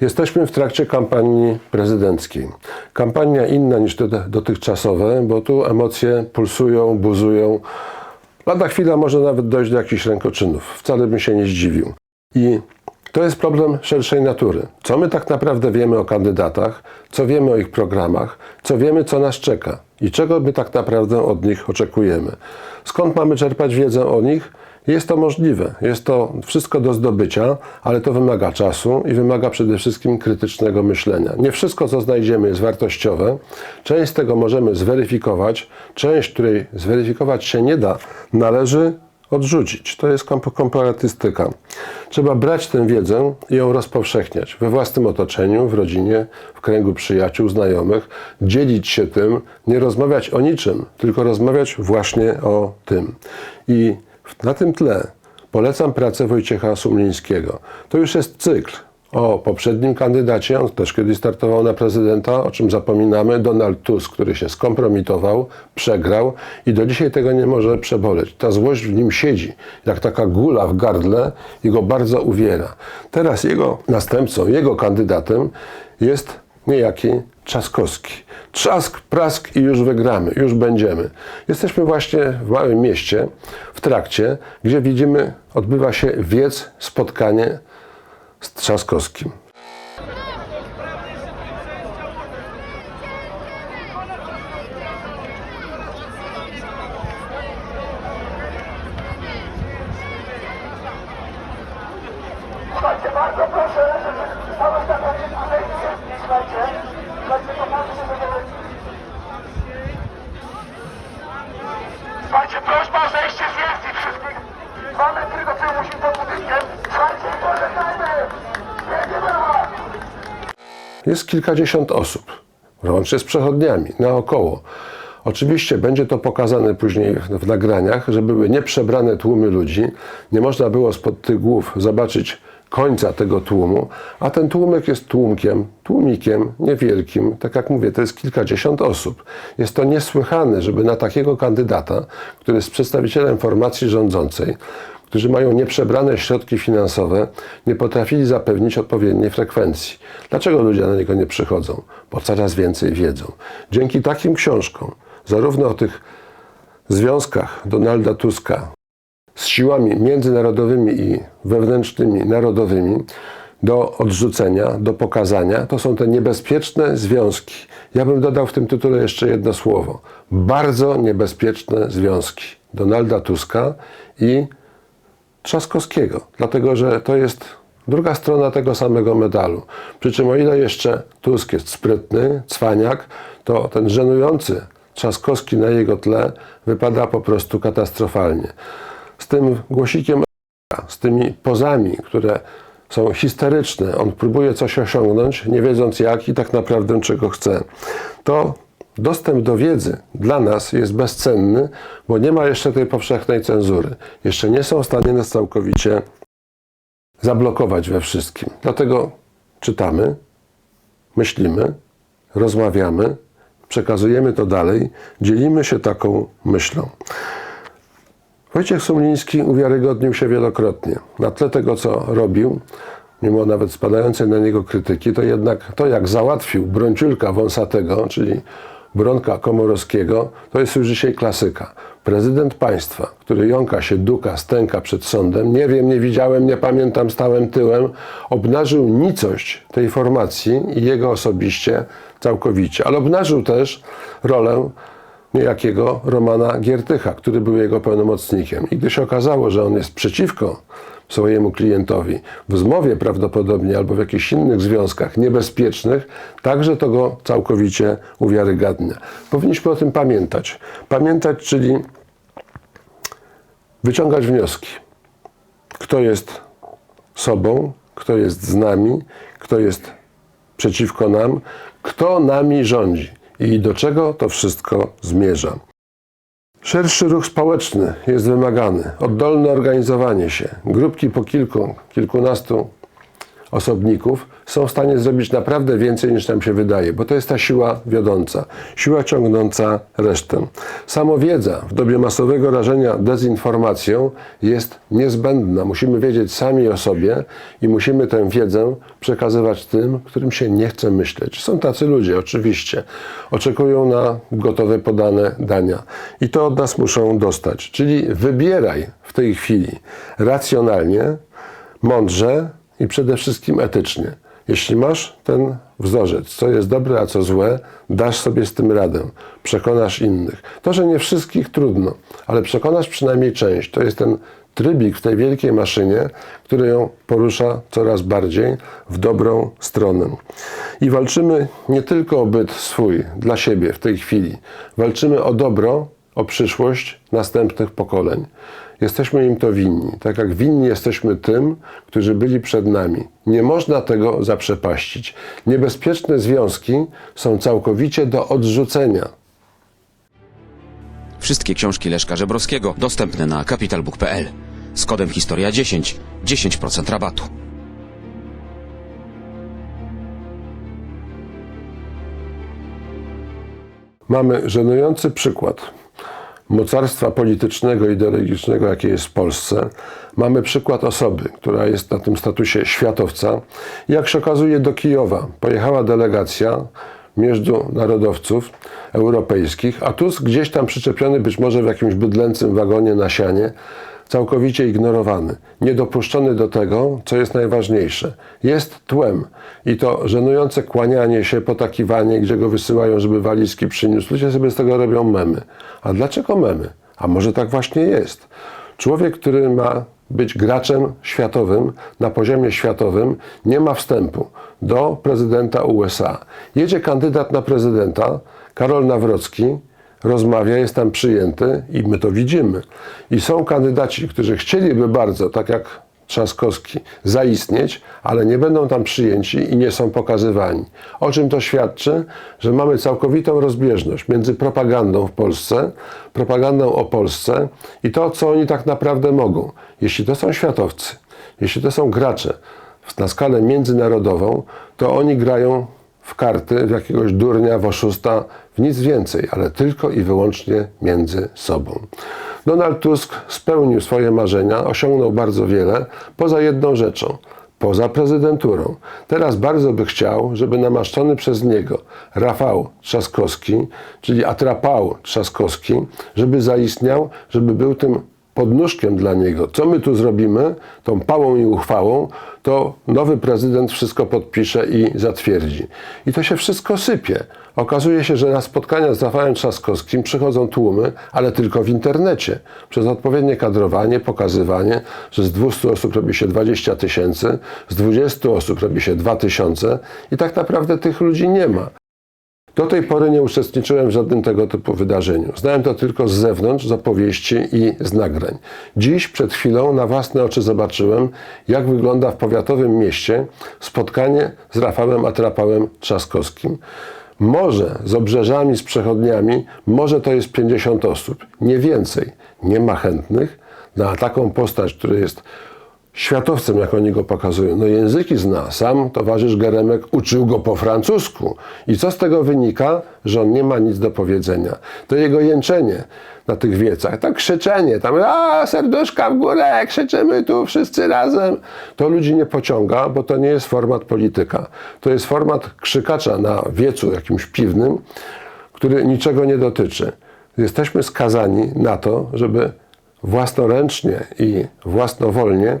Jesteśmy w trakcie kampanii prezydenckiej. Kampania inna niż te dotychczasowe, bo tu emocje pulsują, buzują. Lada chwila może nawet dojść do jakichś rękoczynów. Wcale bym się nie zdziwił. I to jest problem szerszej natury. Co my tak naprawdę wiemy o kandydatach, co wiemy o ich programach, co wiemy, co nas czeka i czego my tak naprawdę od nich oczekujemy. Skąd mamy czerpać wiedzę o nich? Jest to możliwe, jest to wszystko do zdobycia, ale to wymaga czasu i wymaga przede wszystkim krytycznego myślenia. Nie wszystko, co znajdziemy, jest wartościowe. Część z tego możemy zweryfikować, część, której zweryfikować się nie da, należy odrzucić. To jest komp- komparatystyka. Trzeba brać tę wiedzę i ją rozpowszechniać we własnym otoczeniu, w rodzinie, w kręgu przyjaciół, znajomych, dzielić się tym, nie rozmawiać o niczym, tylko rozmawiać właśnie o tym. I na tym tle polecam pracę Wojciecha Sumlińskiego. To już jest cykl o poprzednim kandydacie, on też kiedyś startował na prezydenta, o czym zapominamy, Donald Tusk, który się skompromitował, przegrał i do dzisiaj tego nie może przeboleć. Ta złość w nim siedzi, jak taka gula w gardle i go bardzo uwiera. Teraz jego następcą, jego kandydatem jest niejaki Trzaskowski. Trzask, prask i już wygramy, już będziemy. Jesteśmy właśnie w małym mieście, w trakcie, gdzie widzimy, odbywa się wiec, spotkanie z Trzaskowskim. Słuchajcie, prośba o zejście z jezdni wszystkich. Dwa metry do tyłu musimy pod budynkiem. Jest kilkadziesiąt osób, łącznie z przechodniami, naokoło. Oczywiście będzie to pokazane później w, nagraniach, że były nieprzebrane tłumy ludzi. Nie można było spod tych głów zobaczyć końca tego tłumu, a ten tłumek jest tłumkiem, tłumikiem niewielkim. Tak jak mówię, to jest kilkadziesiąt osób. Jest to niesłychane, żeby na takiego kandydata, który jest przedstawicielem formacji rządzącej, którzy mają nieprzebrane środki finansowe, nie potrafili zapewnić odpowiedniej frekwencji. Dlaczego ludzie na niego nie przychodzą? Bo coraz więcej wiedzą. Dzięki takim książkom, zarówno o tych związkach Donalda Tuska z siłami międzynarodowymi i wewnętrznymi narodowymi, do odrzucenia, do pokazania, to są te niebezpieczne związki. Ja bym dodał w tym tytule jeszcze jedno słowo. Bardzo niebezpieczne związki Donalda Tuska i Trzaskowskiego, dlatego że to jest druga strona tego samego medalu. Przy czym o ile jeszcze Tusk jest sprytny, cwaniak, to ten żenujący Trzaskowski na jego tle wypada po prostu katastrofalnie. Z tym głosikiem z tymi pozami, które są histeryczne, on próbuje coś osiągnąć, nie wiedząc jak i tak naprawdę czego chce. To dostęp do wiedzy dla nas jest bezcenny, bo nie ma jeszcze tej powszechnej cenzury. Jeszcze nie są w stanie nas całkowicie zablokować we wszystkim. Dlatego czytamy, myślimy, rozmawiamy, przekazujemy to dalej, dzielimy się taką myślą. Wojciech Sumliński uwiarygodnił się wielokrotnie. Na tle tego, co robił, mimo nawet spadającej na niego krytyki, to jednak to, jak załatwił Bronciulka Wąsatego, czyli Bronka Komorowskiego, to jest już dzisiaj klasyka. Prezydent państwa, który jąka się, duka, stęka przed sądem, nie wiem, nie widziałem, nie pamiętam, stałem tyłem, obnażył nicość tej formacji i jego osobiście całkowicie. Ale obnażył też rolę niejakiego Romana Giertycha, który był jego pełnomocnikiem. I gdy się okazało, że on jest przeciwko swojemu klientowi w zmowie prawdopodobnie albo w jakichś innych związkach niebezpiecznych, także to go całkowicie uwiarygadnia. Powinniśmy o tym pamiętać. Pamiętać, czyli wyciągać wnioski. Kto jest sobą, kto jest z nami, kto jest przeciwko nam, kto nami rządzi i do czego to wszystko zmierza. Szerszy ruch społeczny jest wymagany, oddolne organizowanie się, grupki po kilku, kilkunastu osobników są w stanie zrobić naprawdę więcej niż nam się wydaje, bo to jest ta siła wiodąca, siła ciągnąca resztę. Samowiedza w dobie masowego rażenia dezinformacją jest niezbędna. Musimy wiedzieć sami o sobie i musimy tę wiedzę przekazywać tym, którym się nie chce myśleć. Są tacy ludzie, oczywiście. Oczekują na gotowe podane dania i to od nas muszą dostać. Czyli wybieraj w tej chwili racjonalnie, mądrze i przede wszystkim etycznie. Jeśli masz ten wzorzec, co jest dobre, a co złe, dasz sobie z tym radę, przekonasz innych. To, że nie wszystkich trudno, ale przekonasz przynajmniej część. To jest ten trybik w tej wielkiej maszynie, który ją porusza coraz bardziej w dobrą stronę. I walczymy nie tylko o byt swój, dla siebie w tej chwili. Walczymy o dobro, o przyszłość następnych pokoleń. Jesteśmy im to winni, tak jak winni jesteśmy tym, którzy byli przed nami. Nie można tego zaprzepaścić. Niebezpieczne związki są całkowicie do odrzucenia. Wszystkie książki Leszka Żebrowskiego dostępne na capitalbook.pl. Z kodem Historia 10 10% rabatu. Mamy żenujący przykład mocarstwa politycznego, ideologicznego, jakie jest w Polsce. Mamy przykład osoby, która jest na tym statusie światowca. Jak się okazuje, do Kijowa pojechała delegacja międzynarodowców europejskich, a Tusk gdzieś tam przyczepiony być może w jakimś bydlęcym wagonie na sianie, całkowicie ignorowany, niedopuszczony do tego, co jest najważniejsze. Jest tłem i to żenujące kłanianie się, potakiwanie, gdzie go wysyłają, żeby walizki przyniósł. Ludzie sobie z tego robią memy. A dlaczego memy? A może tak właśnie jest? Człowiek, który ma być graczem światowym, na poziomie światowym, nie ma wstępu do prezydenta USA. Jedzie kandydat na prezydenta, Karol Nawrocki, rozmawia, jest tam przyjęty i my to widzimy. I są kandydaci, którzy chcieliby bardzo, tak jak Trzaskowski, zaistnieć, ale nie będą tam przyjęci i nie są pokazywani. O czym to świadczy? Że mamy całkowitą rozbieżność między propagandą w Polsce, propagandą o Polsce i to, co oni tak naprawdę mogą. Jeśli to są światowcy, jeśli to są gracze na skalę międzynarodową, to oni grają w karty, w jakiegoś durnia, w oszusta, w nic więcej, ale tylko i wyłącznie między sobą. Donald Tusk spełnił swoje marzenia, osiągnął bardzo wiele, poza jedną rzeczą poza prezydenturą. Teraz bardzo by chciał, żeby namaszczony przez niego Rafał Trzaskowski, czyli atrapał Trzaskowski, żeby zaistniał, żeby był tym podnóżkiem dla niego. Co my tu zrobimy, tą pałą i uchwałą, to nowy prezydent wszystko podpisze i zatwierdzi. I to się wszystko sypie. Okazuje się, że na spotkania z Rafałem Trzaskowskim przychodzą tłumy, ale tylko w internecie. Przez odpowiednie kadrowanie, pokazywanie, że z 200 osób robi się 20 tysięcy, z 20 osób robi się 2 tysiące i tak naprawdę tych ludzi nie ma. Do tej pory nie uczestniczyłem w żadnym tego typu wydarzeniu. Znałem to tylko z zewnątrz, z opowieści i z nagrań. Dziś, przed chwilą, na własne oczy zobaczyłem, jak wygląda w powiatowym mieście spotkanie z Rafałem Atrapałem Trzaskowskim. Może z obrzeżami, z przechodniami, może to jest 50 osób, nie więcej. Nie ma chętnych na taką postać, która jest światowcem, jak oni go pokazują. No języki zna. Sam towarzysz Geremek uczył go po francusku. I co z tego wynika? Że on nie ma nic do powiedzenia. To jego jęczenie na tych wiecach, tak krzyczenie, tam a serduszka w górę, krzyczymy tu wszyscy razem. To ludzi nie pociąga, bo to nie jest format polityka. To jest format krzykacza na wiecu jakimś piwnym, który niczego nie dotyczy. Jesteśmy skazani na to, żeby własnoręcznie i własnowolnie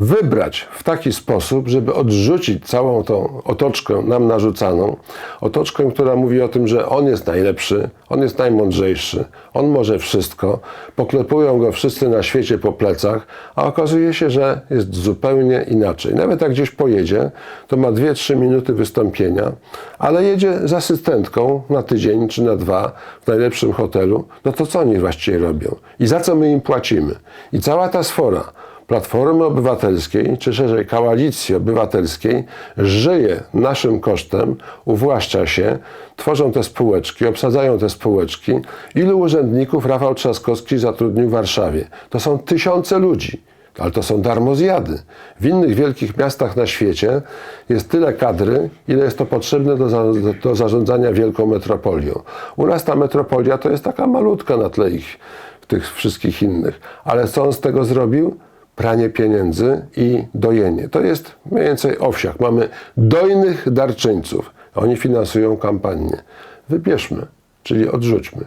wybrać w taki sposób, żeby odrzucić całą tą otoczkę nam narzucaną, otoczkę, która mówi o tym, że on jest najlepszy, on jest najmądrzejszy, on może wszystko, poklepują go wszyscy na świecie po plecach, a okazuje się, że jest zupełnie inaczej. Nawet jak gdzieś pojedzie, to ma 2-3 minuty wystąpienia, ale jedzie z asystentką na tydzień czy na dwa w najlepszym hotelu, no to co oni właściwie robią? I za co my im płacimy? I cała ta sfora Platformy Obywatelskiej, czy szerzej Koalicji Obywatelskiej, żyje naszym kosztem, uwłaszcza się, tworzą te spółeczki, obsadzają te spółeczki. Ilu urzędników Rafał Trzaskowski zatrudnił w Warszawie? To są tysiące ludzi. Ale to są darmozjady. W innych wielkich miastach na świecie jest tyle kadry, ile jest to potrzebne do, za, do zarządzania wielką metropolią. U nas ta metropolia to jest taka malutka na tle ich, tych wszystkich innych. Ale co on z tego zrobił? pranie pieniędzy i dojenie. To jest mniej więcej owsiak. Mamy dojnych darczyńców. Oni finansują kampanię. Wybierzmy, czyli odrzućmy.